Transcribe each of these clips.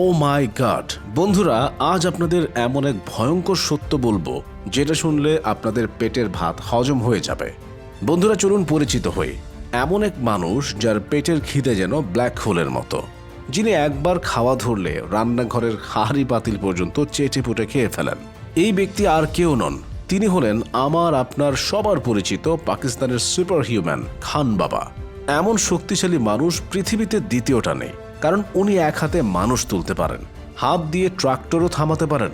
ও মাই god বন্ধুরা, আজ আপনাদের এমন এক ভয়ঙ্কর সত্য বলব, যেটা শুনলে আপনাদের পেটের ভাত হজম হয়ে যাবে। বন্ধুরা, চলুন পরিচিত হই। এমন এক মানুষ যার পেটের খিদে যেন ব্ল্যাক হোলের মতো, যিনি একবার খাওয়া ধরলে রান্নাঘরের হাড়ি পাতিল পর্যন্ত চেটে পুটে খেয়ে ফেলেন। এই ব্যক্তি আর কেউ নন, তিনি হলেন আমার আপনার সবার পরিচিত পাকিস্তানের সুপার হিউম্যান খান বাবা। এমন শক্তিশালী মানুষ পৃথিবীতে দ্বিতীয়টা নেই কারণ উনি এক হাতে মানুষ তুলতে পারেন, হাত দিয়ে ট্রাক্টরও থামাতে পারেন।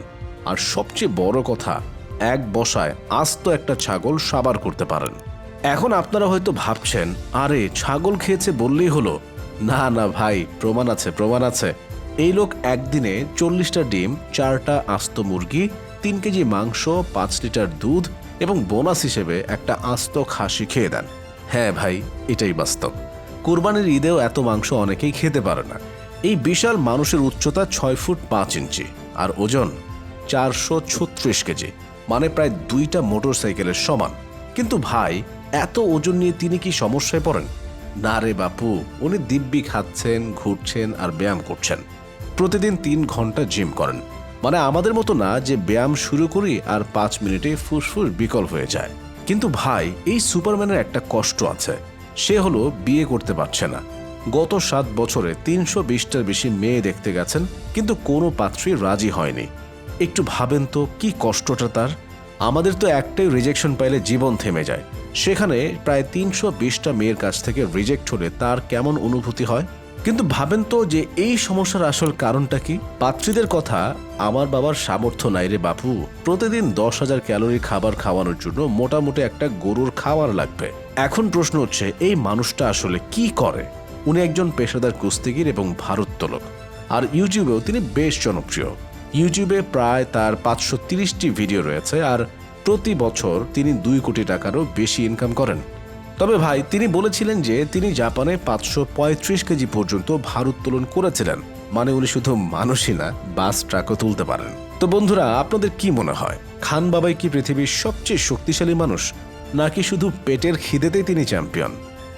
আর সবচেয়ে বড় কথা, এক বসায় আস্ত একটা ছাগল সাবার করতে পারেন। এখন আপনারা হয়তো ভাবছেন, আরে, ছাগল খেয়েছে বললেই হলো। না না ভাই, প্রমাণ আছে প্রমাণ আছে। এই লোক একদিনে চল্লিশটা ডিম, চারটা আস্ত মুরগি, তিন কেজি মাংস, পাঁচ লিটার দুধ এবং বোনাস হিসেবে একটা আস্ত খাসি খেয়ে দেন। হ্যাঁ ভাই, এটাই বাস্তব। কোরবানির ঈদেও এত মাংস অনেকেই খেতে পারে না। এই বিশাল মানুষের উচ্চতা ছয় ফুট পাঁচ ইঞ্চি আর ওজন চারশো ছত্রিশ কেজি মানে প্রায় দুইটা মোটর সাইকেলের সমান। কিন্তু ভাই, এত ওজন নিয়ে তিনি কি সমস্যায় পড়েন? না রে বাপু, উনি দিব্যি খাচ্ছেন, ঘুরছেন আর ব্যায়াম করছেন। প্রতিদিন তিন ঘণ্টা জিম করেন। মানে আমাদের মতো না যে ব্যায়াম শুরু করি আর পাঁচ মিনিটে ফুসফুস বিকল হয়ে যায়। কিন্তু ভাই, এই সুপারম্যানের একটা কষ্ট আছে। সে হলো বিয়ে করতে পারছে না। গত সাত বছরে তিনশো বিশটার বেশি মেয়ে দেখতে গেছেন, কিন্তু কোনো পাত্রী রাজি হয়নি। একটু ভাবেন তো, কি কষ্টটা তার? আমাদের তো একটাই রিজেকশন পাইলে জীবন থেমে যায়। সেখানে প্রায় তিনশো বিশটা মেয়ের কাছ থেকে রিজেক্ট হলে তার কেমন অনুভূতি হয়? কিন্তু ভাবেন তো যে এই সমস্যার আসল কারণটা কি? পাত্রীদের কথা, আমার বাবার সামর্থ্য নাই রে বাপু। প্রতিদিন দশ হাজার ক্যালোরি খাবার খাওয়ানোর জন্য মোটামুটি একটা গরুর খাওয়ার লাগবে। এখন প্রশ্ন হচ্ছে, এই মানুষটা আসলে কি করে? উনি একজন পেশাদার কুস্তিগির এবং ভারোত্তোলক আর ইউটিউবেও তিনি বেশ জনপ্রিয়। ইউটিউবে প্রায় তার পাঁচশো তিরিশটি ভিডিও রয়েছে আর প্রতি বছর তিনি দুই কোটি টাকারও বেশি ইনকাম করেন। তবে ভাই, তিনি বলেছিলেন যে তিনি জাপানে পাঁচশো পঁয়ত্রিশ কেজি পর্যন্ত ভারোত্তোলন করেছিলেন। মানে উনি শুধু মানুষই না, বাস ট্রাকও তুলতে পারেন। তো বন্ধুরা, আপনাদের কি মনে হয়, খান বাবাই কি পৃথিবীর সবচেয়ে শক্তিশালী মানুষ? নাকি শুধু পেটের খিদেতেই তিনি চ্যাম্পিয়ন?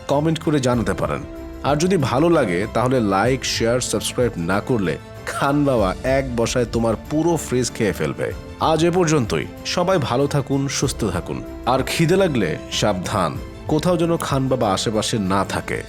কমেন্ট করে জানাতে পারেন। আর যদি ভালো লাগে, তাহলে লাইক, শেয়ার, সাবস্ক্রাইব না করলে খান বাবা এক বসায় তোমার পুরো ফ্রিজ খেয়ে ফেলবে। আজ এ পর্যন্তই। সবাই ভালো থাকুন, সুস্থ থাকুন। আর খিদে লাগলে সাবধান। কোথাও যেন খান বাবা আশেপাশে না থাকে।